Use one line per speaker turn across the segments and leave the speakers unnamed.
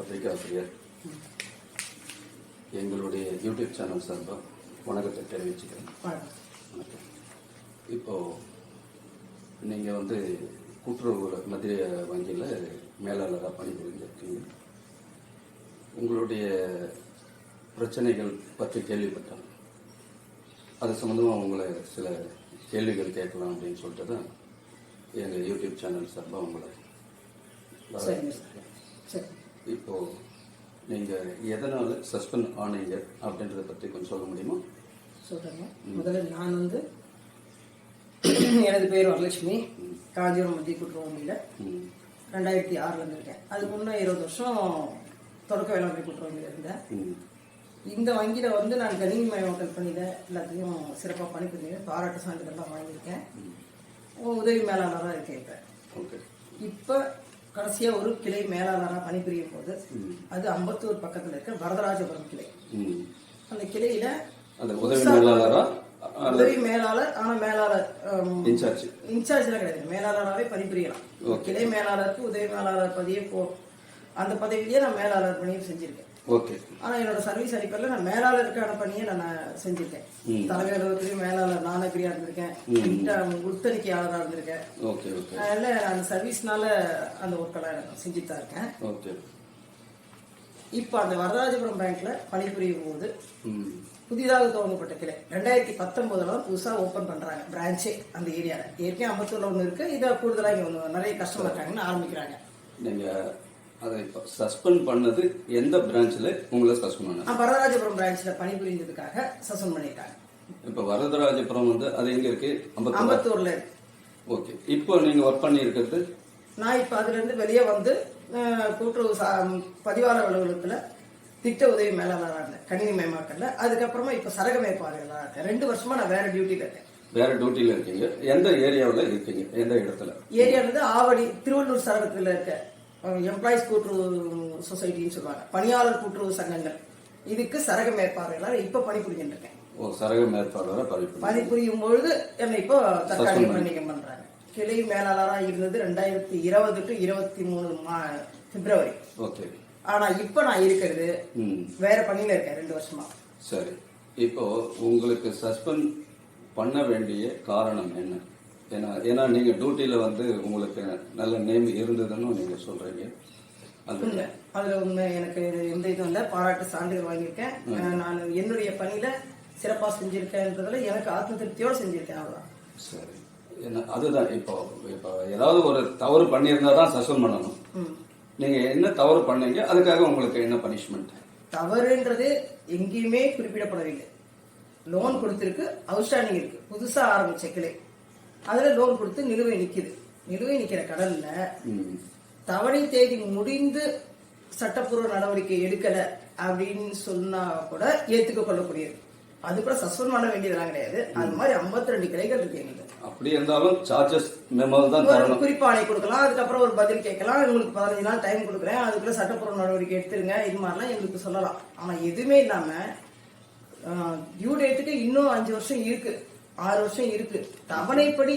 மக்கள் பத்திரிகை ஆசிரியர் எங்களுடைய யூடியூப் சேனல் சார்பாக வணக்கத்தை தெரிவிச்சுக்கிறேன். வணக்கம். இப்போ நீங்கள் வந்து கூட்டுறவு மத்திய வங்கியில் மேலாளராக பணிபுரிஞ்சிருக்கீங்க. உங்களுடைய பிரச்சனைகள் பற்றி கேள்விப்பட்டேன். அது சம்மந்தமாக உங்களை சில கேள்விகள் கேட்கலாம் அப்படின்னு சொல்லிட்டு தான் எங்கள் யூடியூப் சேனல் சார்பாக உங்களை
சரி. சரி.
இப்போ நீங்க எதனால சஸ்பெண்ட் ஆனீங்க அப்படின்றத பத்தி கொஞ்சம் சொல்ல முடியுமா?
சொல்றேங்க. முதல்ல நான் வந்து எனது பேர் வரலட்சுமி. காஞ்சிபுரம் மத்திய
ம்,
ரெண்டாயிரத்தி ஆறுல இருந்து இருக்கேன் அதுக்கு முன்னே இருபது வருஷம் தொடக்க வேளாண்மை கூட்டுறவு வங்கியில் இருந்தேன். இந்த வங்கியில் வந்து நான் கணினிமயமாக்கல் பணியில் எல்லாத்தையும் சிறப்பாக பணிபுரிஞ்சேன் பாராட்டு சான்றிதழ்லாம் வாங்கியிருக்கேன். உதவி மேலாளராக இருக்கேன் இப்போ. இப்போ கடைசியாக ஒரு கிளை மேலாளராக பணிபுரியும் போது அது அம்பத்தூர் பக்கத்தில் இருக்க வரதராஜபுரம் கிளை. அந்த கிளையில
அந்த உதவி மேலாளரா அல்ல
உதவி மேலாளர் ஆனா மேலாளர்
இன்சார்ஜ்.
இன்சார்ஜ்ல கிடையாது. மேலாளராகவே பணிபுரியலாம். கிளை மேலாளருக்கு உதவி மேலாளர் பதவியே போ அந்த பதவியிலேயே நான் மேலாளர் பணியை செஞ்சிருக்கேன்.
ஓகே
ஆனா என்னோட சர்வீஸ் அடிப்படையில் நான் மேலாளருக்கான பணியை நான் செஞ்சிருக்கேன். தலைமை அலுவலகத்திலையும் மேலாளர் நானகிரியா இருந்திருக்கேன்.
ம்.
உத்தணிக்கையாளராக இருந்திருக்கேன்.
ஓகே ஓகே
அதனால நான் சர்வீஸ்னால அந்த ஒர்க்கெல்லாம் நான் செஞ்சுட்டு தான் இருக்கேன்.
ஓகே
இப்போ அந்த வரதராஜபுரம் பேங்க்ல பணிபுரியும் போது புதிதாக துவங்கப்பட்ட கிளை. ரெண்டாயிரத்தி பத்தொன்பதுல தான் புதுசா ஓபன் பண்றாங்க பிரான்ச்சே அந்த ஏரியால ஏற்கனவே அம்பத்தூர்ல ஒண்ணு இருக்கு. இதை கூடுதலா இங்க நிறைய கஸ்டமர் இருக்காங்கன்னு ஆரம்பிக்கிறாங்க.
அதை சஸ்பெண்ட் பண்ணது எந்த பிரான்ச்ல உங்களை சஸ்பெண்ட் பண்ண
நான் வரதராஜபுரம் பிரான்ச்ல பணிபுரிந்ததுக்காக சஸ்பெண்ட் பண்ணிருக்காங்க
இப்போ வரதராஜபுரம் வந்து அது எங்க இருக்கு?
அம்பத்தூர்ல
ஓகே இப்போ நீங்க ஒர்க் பண்ணி இருக்கிறது
நான் இப்ப அதுல இருந்து வெளியே வந்து கூட்டுறவு பதிவாளர் அலுவலகத்துல திட்ட உதவி மேலாளராக இருந்தேன். கணினி மயமாக்கல்ல அதுக்கப்புறமா இப்ப சரக மேற்பார்வையாளராக இருக்கேன். ரெண்டு வருஷமா நான் வேற டியூட்டில இருக்கேன்.
வேற டியூட்டில இருக்கீங்க. எந்த ஏரியாவில் இருக்கீங்க? எந்த இடத்துல?
ஏரியால இருந்து ஆவடி திருவள்ளூர் சரகத்துல இருக்க எம்ப்ளாயிஸ் கூட்டுறவு சொசைட்டின்னு சொல்லுவாங்க. பணியாளர் கூட்டுறவு சங்கங்கள். இதுக்கு சரக மேற்பார்வையாளர் இப்ப பணிபுரிஞ்சுட்டு இருக்கேன்
ஓ சரக மேற்பார்வையாளர்
பணிபுரியும் பொழுது என்னை இப்போ தற்காலிக
Suspend
நீக்கம் பண்றாங்க கிளை மேலாளராக இருந்தது ரெண்டாயிரத்தி இருபது டு இருபத்தி மூணு பிப்ரவரி.
ஓகே.
ஆனா இப்ப நான் இருக்கிறது வேற பணியில இருக்கேன் ரெண்டு வருஷமா.
சரி. இப்போ உங்களுக்கு சஸ்பெண்ட் பண்ண வேண்டிய காரணம் என்ன? ஏன்னா ஏன்னா நீங்க டியூட்டில வந்து உங்களுக்கு நல்ல நேம் இருந்ததுன்னு நீங்க சொல்றீங்க. அது
உண்மை அதுல உண்மை எனக்கு எந்த இதுவும் இல்ல. பாராட்டு சான்றிதழ் வாங்கியிருக்கேன். நான் என்னுடைய பணியில சிறப்பா செஞ்சிருக்கேன்றதுல எனக்கு ஆத்ம திருப்தியோட செஞ்சிருக்கேன் அவ்வளவுதான்.
சரி. என்ன அதுதான் இப்போ இப்போ ஏதாவது ஒரு தவறு பண்ணியிருந்தா தான் சஸ்பெண்ட் பண்ணணும். நீங்க என்ன தவறு பண்ணீங்க? அதுக்காக உங்களுக்கு என்ன பனிஷ்மெண்ட்
தவறுன்றது எங்கேயுமே குறிப்பிடப்படவில்லை. லோன் கொடுத்திருக்கு அவுட்ஸ்டாண்டிங் இருக்கு. புதுசா ஆரம்பிச்ச கிளை. அதுல லோன் கொடுத்து நிலுவை நிக்குது. நிலுவை நிக்கிற கடன்ல தவணை தேதி முடிந்து சட்டப்பூர்வ நடவடிக்கை எடுக்கல அப்படின்னு சொன்னா கூட ஏத்துக்க கொள்ளக்கூடியது. அது கூட சஸ்பெண்ட் பண்ண வேண்டியதெல்லாம் கிடையாது. அது மாதிரி 52 ரெண்டு கிளைகள் இருக்கு எங்களுக்கு.
அப்படி இருந்தாலும் சார்ஜஸ் தான்
குறிப்பாணை கொடுக்கலாம் அதுக்கப்புறம் ஒரு பதில் கேட்கலாம். உங்களுக்கு பதினஞ்சு நாள் டைம் கொடுக்குறேன். அதுக்குள்ள சட்டப்பூர்வ நடவடிக்கை எடுத்துருங்க. இது மாதிரிலாம் எங்களுக்கு சொல்லலாம். ஆனா எதுவுமே இல்லாம டியூ டேட்டுக்கு இன்னும் அஞ்சு வருஷம் இருக்கு. ஆறு வருஷம் இருக்கு. தவணைப்படி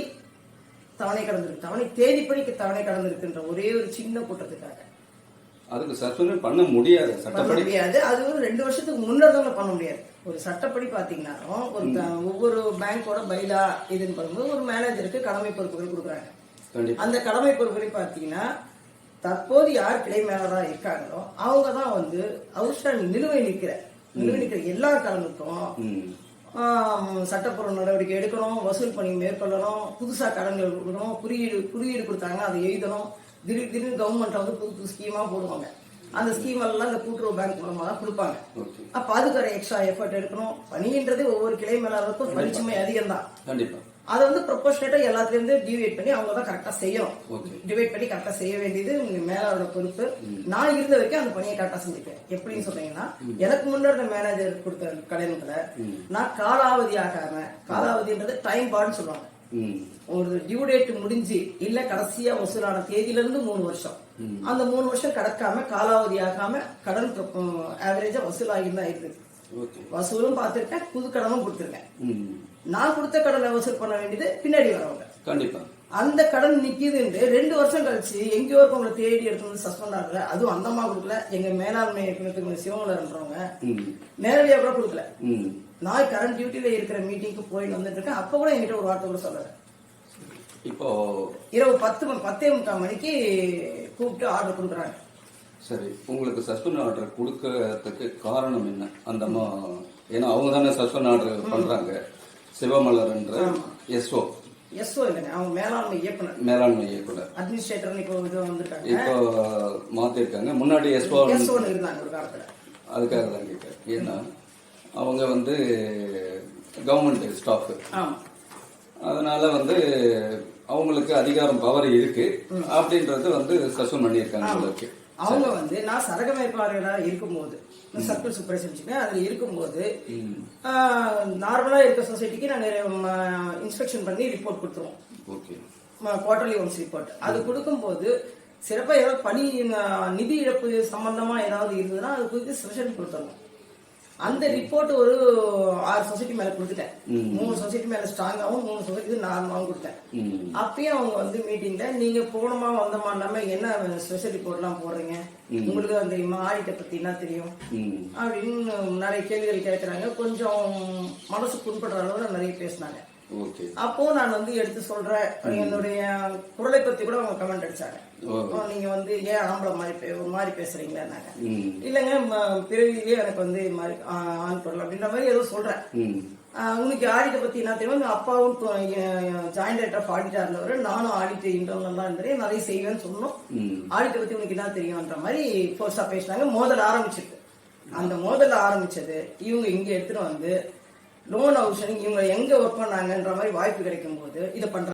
தவணை கடந்திருக்கு. தவணை தேதிப்படி தவணை கடந்திருக்குன்ற ஒரே ஒரு சின்ன கூட்டத்துக்காக.
அதுக்கு சஸ்பெண்ட் பண்ண முடியாது. சட்டப்படி
முடியாது. அது ஒரு ரெண்டு வருஷத்துக்கு முன்னர் தான் பண்ண முடியாது. ஒரு சட்டப்படி பாத்தீங்கன்னா ஒரு ஒவ்வொரு பேங்கோட பைலா இதுன்னு பண்ணும்போது ஒரு மேனேஜருக்கு கடமை பொறுப்புகள் கொடுக்குறாங்க. அந்த கடமை பொறுப்புகளை பார்த்தீங்கன்னா தற்போது யார் கிளை மேலராக இருக்காங்களோ அவங்க தான் வந்து அவுட்ஸ்டாண்டிங் நிலுவை நிற்கிற நிலுவை நிற்கிற எல்லா கடனுக்கும் சட்டப்பூர்வ நடவடிக்கை எடுக்கணும் வசூல் பணி மேற்கொள்ளணும் புதுசா கடன்கள் கொடுக்கணும் குறியீடு குறியீடு கொடுத்தாங்கன்னா அதை எழுதணும். திடீர் திடீர்னு கவர்மெண்ட் வந்து புது புது ஸ்கீமா போடுவாங்க. அந்த ஸ்கீம் எல்லாம் இந்த கூட்டுறவு பேங்க் மூலமா தான் கொடுப்பாங்க. அப்ப அதுக்கு ஒரு எக்ஸ்ட்ரா எஃபர்ட் எடுக்கணும். பணின்றது ஒவ்வொரு கிளை மேலாளருக்கும் பணிச்சுமை அதிகம் தான்
கண்டிப்பா.
அதை வந்து ப்ரொபோஷனேட்டா எல்லாத்துலேருந்து டிவைட் பண்ணி அவங்க தான் கரெக்டா செய்யணும்.
ஓகே
டிவைட் பண்ணி கரெக்டா செய்ய வேண்டியது மேலாளரோட பொறுப்பு. நான் இருந்த வரைக்கும் அந்த பணியை கரெக்டா செஞ்சுட்டேன். எப்படின்னு சொன்னீங்கன்னா எனக்கு முன்னாடி மேனேஜர் கொடுத்த கடன்களை நான் காலாவதி ஆகாம காலாவதின்றது டைம் பாடுன்னு சொல்லுவாங்க. ஒரு டியூ டேட் முடிஞ்சு இல்ல கடைசியா வசூலான தேதியில இருந்து மூணு வருஷம். அந்த மூணு வருஷம் கடக்காம காலாவதி ஆகாம கடன் ஆவரேஜா வசூலாகி தான் இருக்குது. வசூலும் பார்த்திருக்கேன் புது கடனும் கொடுத்துருக்கேன். நான் கொடுத்த கடனை வசூல் பண்ண வேண்டியது பின்னாடி வரவங்க.
கண்டிப்பா.
அந்த கடன் நிக்குதுன்னு ரெண்டு வருஷம் கழிச்சு எங்கேயோ இருக்கவங்களை தேடி எடுத்து வந்து சஸ்பெண்ட் ஆகல. அதுவும் அந்த அம்மா கொடுக்கல. எங்க மேலாண்மை இயக்குனருக்கு சிவமலர்ன்றவங்க நேரடியாக கூட கொடுக்கல.
ம்.
நான் கரண்ட் டியூட்டில இருக்கிற மீட்டிங்க்கு போயிட்டு வந்துட்டு இருக்கேன். அப்ப கூட என்கிட்ட ஒரு வார்த்தை கூட சொல்லல.
இப்போ
இரவு பத்து பத்தே முக்கால் மணிக்கு கூப்பிட்டு ஆர்டர் கொடுக்குறாங்க.
சரி உங்களுக்கு சஸ்பெண்ட் ஆர்டர் கொடுக்கறதுக்கு காரணம் என்ன? அந்த அம்மா ஏன்னா அவங்க தானே சஸ்பெண்ட் ஆர்டர் பண்றாங்க. சிவமலர்ன்ற எஸ்ஓ
எஸ்ஓ இல்லைங்க. அவங்க மேலாண்மை இயக்குனர்.
மேலாண்மை இயக்குனர்.
அட்மினிஸ்ட்ரேட்டர் இப்போ இது வந்திருக்காங்க.
இப்போ மாத்திருக்காங்க. முன்னாடி எஸ்ஓ
எஸ்ஓன்னு இருந்தாங்க ஒரு காலத்துல.
அதுக்காக தான் கேட்டேன். ஏன்னா அவங்க வந்து கவர்மெண்ட் ஸ்டாஃப் அதனால வந்து அவங்களுக்கு அதிகாரம் பவர் இருக்கு. அப்படின்றது வந்து சஸ்பெண்ட் பண்ணியிருக்காங்க.
அவங்க வந்து நான் சரகமைப்பாளராக இருக்கும்போது சர்க்கிள் சூப்பர்வைசர் அதுல இருக்கும்போது நார்மலா இருக்க சொசைட்டிக்கு நாங்க இன்ஸ்பெக்ஷன் பண்ணி ரிப்போர்ட் கொடுத்துருவோம்.
ஓகே.
குவார்டர்லி ஒன்ஸ் ரிப்போர்ட் அது கொடுக்கும்போது சிறப்பா ஏதாவது பணி நிதி இழப்பு சம்பந்தமா ஏதாவது இருந்ததுன்னா அது குறித்து ஸ்பெஷல் கொடுத்துருவோம். அந்த ரிப்போர்ட் ஒரு ஆறு சொசைட்டி மேல கொடுத்துட்டேன். மூணு சொசைட்டி மேல ஸ்ட்ராங்காவும் மூணு சொசைட்டி நார்மலாவும் கொடுத்தேன். அப்பயும் அவங்க வந்து மீட்டிங்ல நீங்க போனோமா வந்தோமா இல்லாம என்ன ஸ்பெஷல் ரிப்போர்ட் எல்லாம் போடுறீங்க? உங்களுக்கு அந்த ஆடிட்ட பத்தி என்ன தெரியும்? அப்படின்னு நிறைய கேள்விகள் கேட்கறாங்க. கொஞ்சம் மனசு புண்படுற அளவுல நிறைய பேசினாங்க. அப்போ நான் வந்து எடுத்து சொல்றேன். என்னுடைய குரலை பத்தி கூட அவங்க கமெண்ட் அடிச்சாங்க. நீங்க வந்து ஏன் ஆம்பளை மாதிரி ஒரு மாதிரி பேசுறீங்களா நாங்க
ம்.
இல்லைங்க பிறவியிலேயே எனக்கு வந்து மாதிரி ஆண் குரல் அப்படின்ற மாதிரி ஏதோ சொல்றேன். உங்களுக்கு ஆடிட்டை பத்தி என்ன தெரியும்? எங்க அப்பாவும் ஜாயிண்ட் டைரக்டர் ஆஃப் ஆடிட்டா இருந்தவர். நானும் ஆடிட் இன்டர்னல் தான் இருந்தேன். நிறைய செய்வேன்னு சொன்னோம். ஆடிட்டை பத்தி உனக்கு என்ன தெரியும்ன்ற மாதிரி ஃபோர்ஸா பேசினாங்க. மோதல் ஆரம்பிச்சிருக்கு. அந்த மோதல் ஆரம்பிச்சது இவங்க இங்க எடுத்துட்டு வந்து லோன் ஹவுசிங் இவங்க எங்க ஒர்க் பண்ணாங்கன்ற மாதிரி வாய்ப்பு கிடைக்கும் போது இதை பண்ற